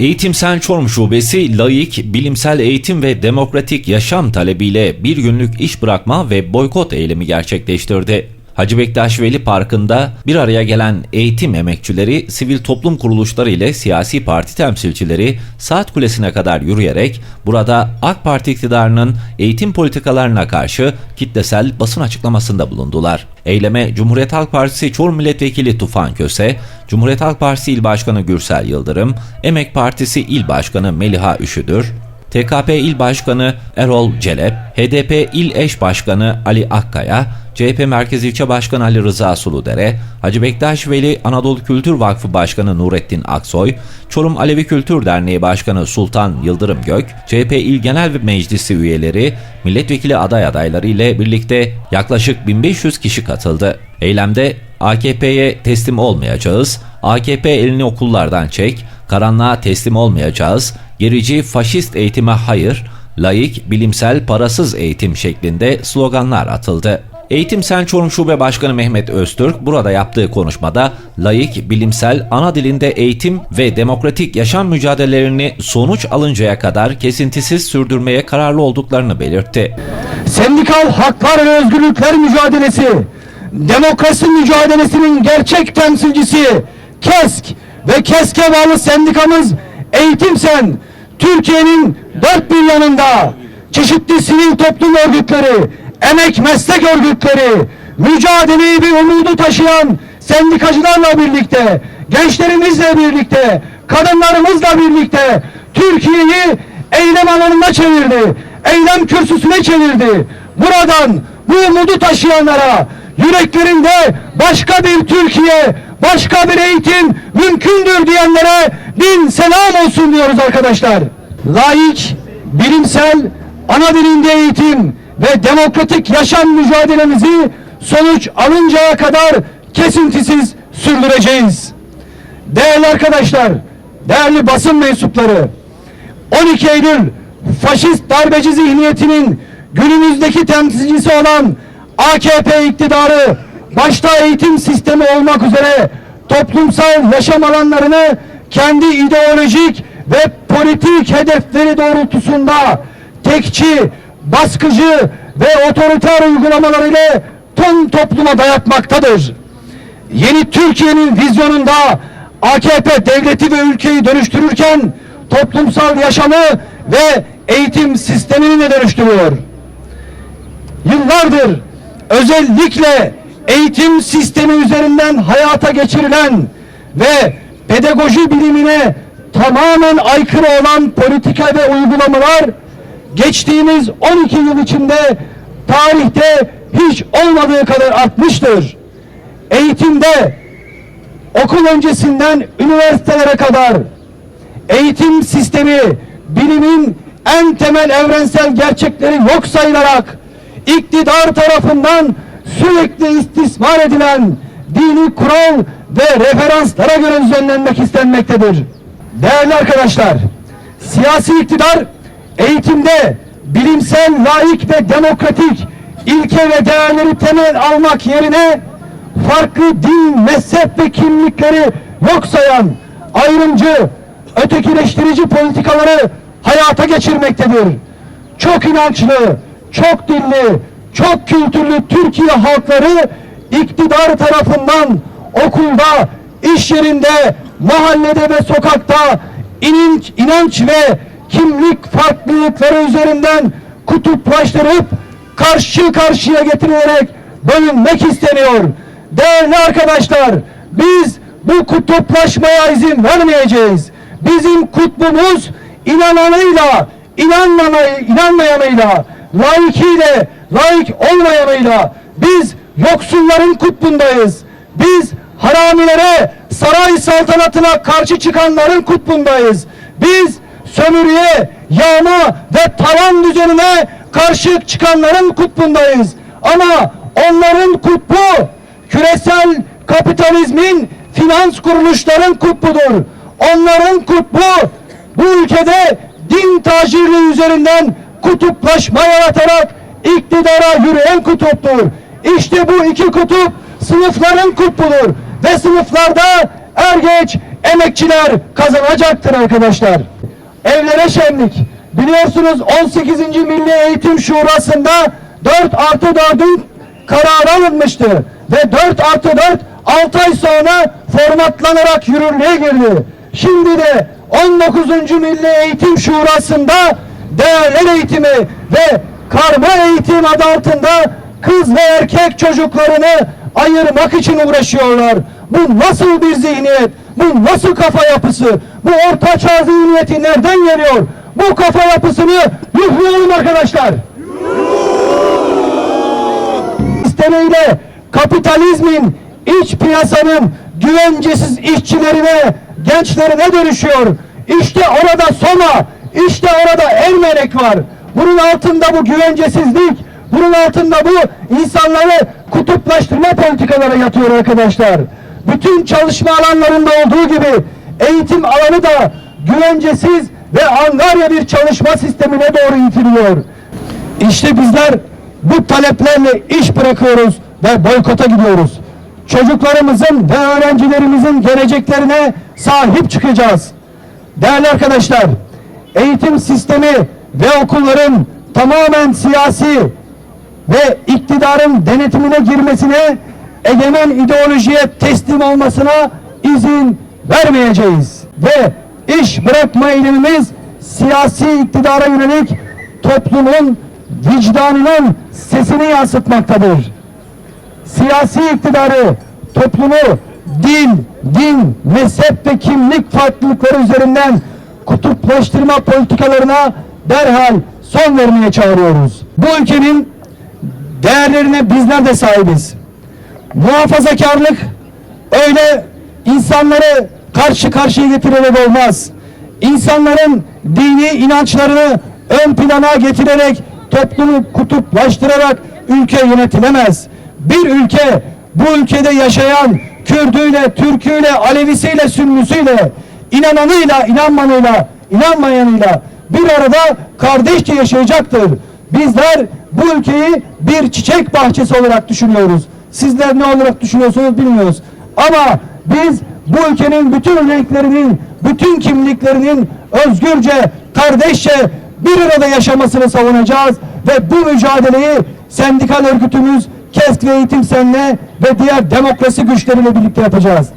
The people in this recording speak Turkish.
Eğitim Sen Çorum Şubesi laik, bilimsel eğitim ve demokratik yaşam talebiyle bir günlük iş bırakma ve boykot eylemi gerçekleştirdi. Hacı Bektaş Veli Parkı'nda bir araya gelen eğitim emekçileri, sivil toplum kuruluşları ile siyasi parti temsilcileri Saat Kulesi'ne kadar yürüyerek burada AK Parti iktidarının eğitim politikalarına karşı kitlesel basın açıklamasında bulundular. Eyleme Cumhuriyet Halk Partisi Çorum Milletvekili Tufan Köse, Cumhuriyet Halk Partisi İl Başkanı Gürsel Yıldırım, Emek Partisi İl Başkanı Meliha Üşüdür, TKP İl Başkanı Erol Celep, HDP İl Eş Başkanı Ali Akkaya, CHP Merkez İlçe Başkanı Ali Rıza Suludere, Hacı Bektaş Veli Anadolu Kültür Vakfı Başkanı Nurettin Aksoy, Çorum Alevi Kültür Derneği Başkanı Sultan Yıldırım Gök, CHP İl Genel Meclisi üyeleri, milletvekili aday adayları ile birlikte yaklaşık 1500 kişi katıldı. Eylemde AKP'ye teslim olmayacağız, AKP elini okullardan çek, karanlığa teslim olmayacağız, gerici faşist eğitime hayır, layık, bilimsel, parasız eğitim şeklinde sloganlar atıldı. Eğitim Sen Çorum Şube Başkanı Mehmet Öztürk burada yaptığı konuşmada layık, bilimsel, ana dilinde eğitim ve demokratik yaşam mücadelelerini sonuç alıncaya kadar kesintisiz sürdürmeye kararlı olduklarını belirtti. sendikal haklar ve özgürlükler mücadelesi, demokrasi mücadelesinin gerçek temsilcisi KESK ve KESK'e bağlı sendikamız Eğitim Sen, Türkiye'nin dört bir yanında çeşitli sivil toplum örgütleri, emek meslek örgütleri, mücadeleyi ve umudu taşıyan sendikacılarla birlikte, gençlerimizle birlikte, kadınlarımızla birlikte Türkiye'yi eylem alanına çevirdi. Eylem kürsüsüne çevirdi. Buradan bu umudu taşıyanlara yüreklerinde başka bir Türkiye, başka bir eğitim mümkündür diyenlere bin selam olsun diyoruz arkadaşlar. Laik, bilimsel, ana dilinde eğitim ve demokratik yaşam mücadelemizi sonuç alıncaya kadar kesintisiz sürdüreceğiz. Değerli arkadaşlar, değerli basın mensupları, 12 Eylül faşist darbeci zihniyetinin günümüzdeki temsilcisi olan AKP iktidarı başta eğitim sistemi olmak üzere toplumsal yaşam alanlarını kendi ideolojik ve politik hedefleri doğrultusunda tekçi, baskıcı ve otoriter uygulamalarıyla tüm topluma dayatmaktadır. Yeni Türkiye'nin vizyonunda AKP devleti ve ülkeyi dönüştürürken toplumsal yaşamı ve eğitim sistemini de dönüştürüyor. Yıllardır özellikle eğitim sistemi üzerinden hayata geçirilen ve pedagoji bilimine tamamen aykırı olan politika ve uygulamalar geçtiğimiz 12 yıl içinde tarihte hiç olmadığı kadar artmıştır. Eğitimde okul öncesinden üniversitelere kadar eğitim sistemi bilimin en temel evrensel gerçekleri yok sayılarak iktidar tarafından sürekli istismar edilen dini kural ve referanslara göre düzenlenmek istenmektedir. Değerli arkadaşlar, siyasi iktidar eğitimde bilimsel, laik ve demokratik ilke ve değerleri temel almak yerine farklı din, mezhep ve kimlikleri yok sayan ayrımcı, ötekileştirici politikaları hayata geçirmektedir. Çok inançlı, çok dilli, çok kültürlü Türkiye halkları iktidar tarafından okulda, iş yerinde, mahallede ve sokakta inanç, inanç ve kimlik farklılıkları üzerinden kutuplaştırıp karşı karşıya getirilerek bölünmek isteniyor. Değerli arkadaşlar, biz bu kutuplaşmaya izin vermeyeceğiz. Bizim kutbumuz inananıyla, inanmana- inanmayanıyla, laikiyle, laik olmayanıyla biz yoksulların kutbundayız. Biz haramilere, saray saltanatına karşı çıkanların kutbundayız. Biz sömürüye, yağma ve tavan düzenine karşı çıkanların kutbundayız. Ama onların kutbu küresel kapitalizmin finans kuruluşların kutbudur. Onların kutbu bu ülkede din tacirliği üzerinden kutuplaşma yaratarak iktidara yürüyen kutuptur. İşte bu iki kutup sınıfların kutbudur ve sınıflarda er geç emekçiler kazanacaktır arkadaşlar. Evlere şenlik. Biliyorsunuz 18. Milli Eğitim Şurası'nda 4 artı 4'ün kararı alınmıştı. Ve 4 artı 4 6 ay sonra formatlanarak yürürlüğe girdi. Şimdi de 19. Milli Eğitim Şurası'nda değerler eğitimi ve karma eğitim adı altında kız ve erkek çocuklarını ayırmak için uğraşıyorlar. Bu nasıl bir zihniyet? Bu nasıl kafa yapısı? Bu orta çağ zihniyeti nereden geliyor? Bu kafa yapısını yuhlayalım arkadaşlar. sistemiyle kapitalizmin iç piyasanın güvencesiz işçilerine, gençlerine dönüşüyor. İşte orada Soma, işte orada Ermenek var. Bunun altında bu güvencesizlik, bunun altında bu insanları kutuplaştırma politikaları yatıyor arkadaşlar. Bütün çalışma alanlarında olduğu gibi eğitim alanı da güvencesiz ve angarya bir çalışma sistemine doğru itiliyor. İşte bizler bu taleplerle iş bırakıyoruz ve boykota gidiyoruz. Çocuklarımızın ve öğrencilerimizin geleceklerine sahip çıkacağız. Değerli arkadaşlar, eğitim sistemi ve okulların tamamen siyasi ve iktidarın denetimine girmesine, egemen ideolojiye teslim olmasına izin vermeyeceğiz. Ve iş bırakma eylemimiz siyasi iktidara yönelik toplumun vicdanının sesini yansıtmaktadır. Siyasi iktidarı, toplumu din, din, mezhep ve kimlik farklılıkları üzerinden kutuplaştırma politikalarına derhal son vermeye çağırıyoruz. Bu ülkenin değerlerine bizler de sahibiz. Muhafazakarlık öyle insanları karşı karşıya getirerek olmaz. İnsanların dini inançlarını ön plana getirerek toplumu kutuplaştırarak ülke yönetilemez. Bir ülke bu ülkede yaşayan Kürdüyle, Türküyle, Alevisiyle, Sünnüsüyle, inananıyla, inanmanıyla, inanmayanıyla bir arada kardeşçe yaşayacaktır. Bizler bu ülkeyi bir çiçek bahçesi olarak düşünüyoruz. Sizler ne olarak düşünüyorsunuz bilmiyoruz. Ama biz bu ülkenin bütün renklerinin, bütün kimliklerinin özgürce, kardeşçe bir arada yaşamasını savunacağız ve bu mücadeleyi sendikal örgütümüz KESK ve Eğitim Sen'le ve diğer demokrasi güçleriyle birlikte yapacağız.